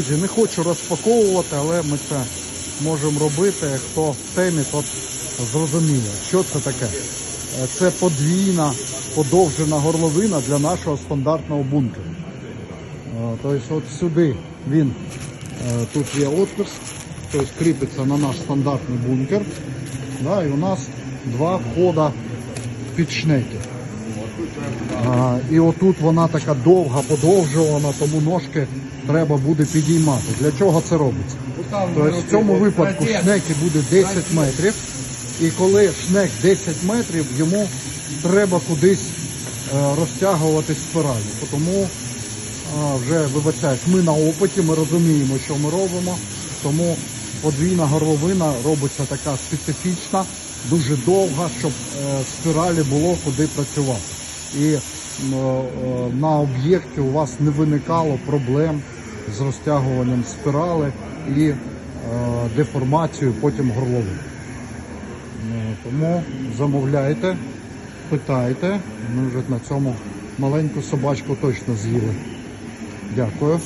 Друзі, не хочу розпаковувати, але ми це можемо робити. Хто в темі, тот зрозуміє, що це таке. Е, Це подвійна подовжена горловина для нашого стандартного бункеру. Е, Тобто от сюди він, е, тут є отвір, тобто кріпиться на наш стандартний бункер. Да, і у нас два входа під шнеки. А, і отут вона така довга, подовжувана, тому ножки треба буде підіймати. Для чого це робиться? Тобто в цьому випадку шнеки буде 10 метрів, і коли шнек 10 метрів, йому треба кудись е, розтягувати спиралі. Тому а, вже вибачаюсь, ми на опиті, ми розуміємо, що ми робимо. Тому подвійна горловина робиться така специфічна, дуже довга, щоб е, спіралі було куди працювати. І е, на об'єкті у вас не виникало проблем з розтягуванням спірали і е, деформацією потім горловини. Е, Тому замовляйте, питайте. Ми вже на цьому маленьку собачку точно з'їли. Дякую.